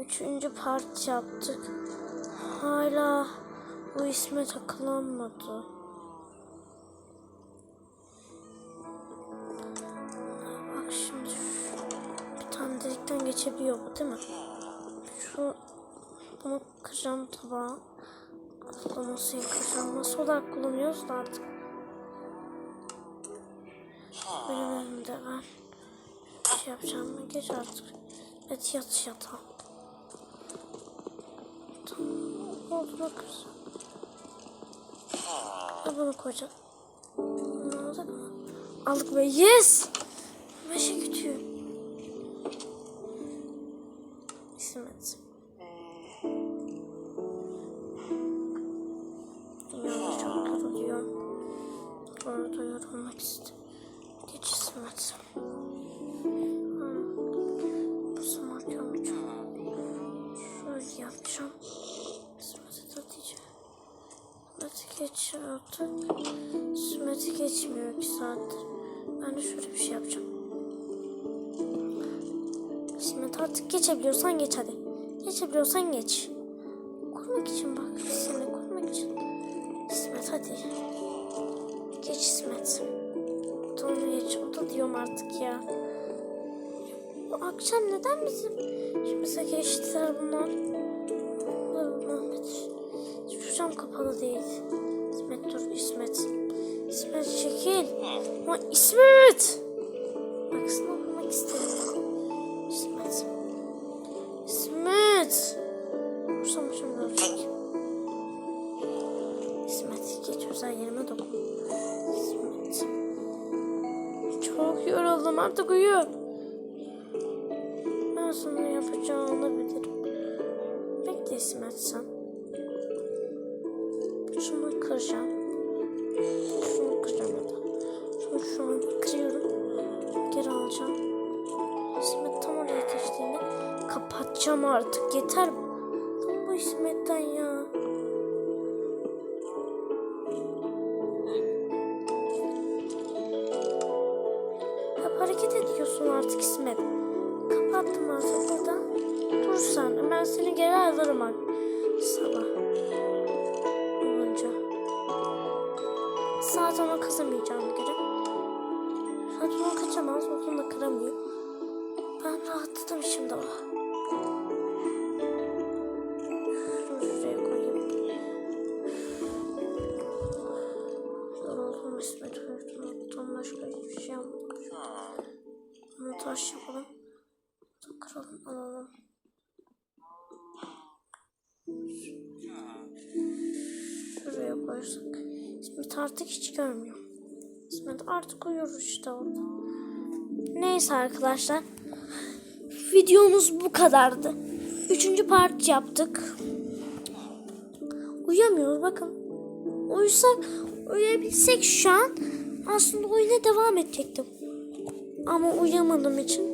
Üçüncü part yaptık. Hala bu isme takılanmadı. Bak şimdi bir tane delikten geçebiliyor bu değil mi? Şu bunu kıracağım tabağa. Kullanmasıyı kıracağım. Nasıl olarak kullanıyoruz da artık. Benim elimde ben şey yapacağım. Geç artık. Evet yat yatağa. Oldu bak. Ve bunu koyacağım. Olacak mı? Aldık ve yes! Meşe İsmet'i geç artık. İsmet'i geçmiyor iki saattir. Ben de şöyle bir şey yapacağım. İsmet artık geçebiliyorsan geç hadi. Geçebiliyorsan geç. Kurmak için bak. Seni kurmak için. İsmet hadi. Geç İsmet. Tamam geç. O da diyorum artık ya. Bu akşam neden bizim işimize geçtiler bunlar? Mehmet. Şu cam kapalı değil. İsmet dur İsmet. İsmet çekil. Ama İsmet. Bak sana vurmak istedim. İsmet. İsmet. Vursam şimdi ölecek. İsmet geç özel yerime dokun. İsmet. Çok yoruldum artık uyu. Ben sana yapacağını bilirim. Bekle İsmet sen. Kıracağım. Şunu kıracağım ya da. Şunu kırıyorum. Geri alacağım. İsmet tam oraya geçtiğinde kapatacağım artık. Yeter. Tam bu İsmet'ten ya. Hep hareket ediyorsun artık İsmet. Kapattım artık burada. Dur sen. Ben seni geri alırım bak. Saat ona kızamayacağım göre. Saat ona kaçamaz. Onu da kıramıyor. Ben rahatladım şimdi. Oh. Taş yapalım. Kıralım alalım. İsmet artık hiç görmüyor. İsmet artık uyur işte orada. Neyse arkadaşlar. Videomuz bu kadardı. Üçüncü part yaptık. Uyuyamıyoruz bakın. Uyusak, uyuyabilsek şu an aslında oyuna devam edecektim. Ama uyuyamadığım için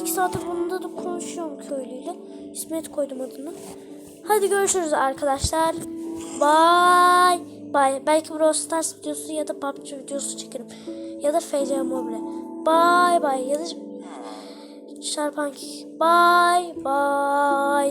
iki saattir bunda da konuşuyorum köylüyle. İsmet koydum adını. Hadi görüşürüz arkadaşlar. Bye. Bye. Belki Brawl Stars videosu ya da PUBG videosu çekerim. Ya da FC Mobile. Bye bye. Ya da çarpan Bye bye.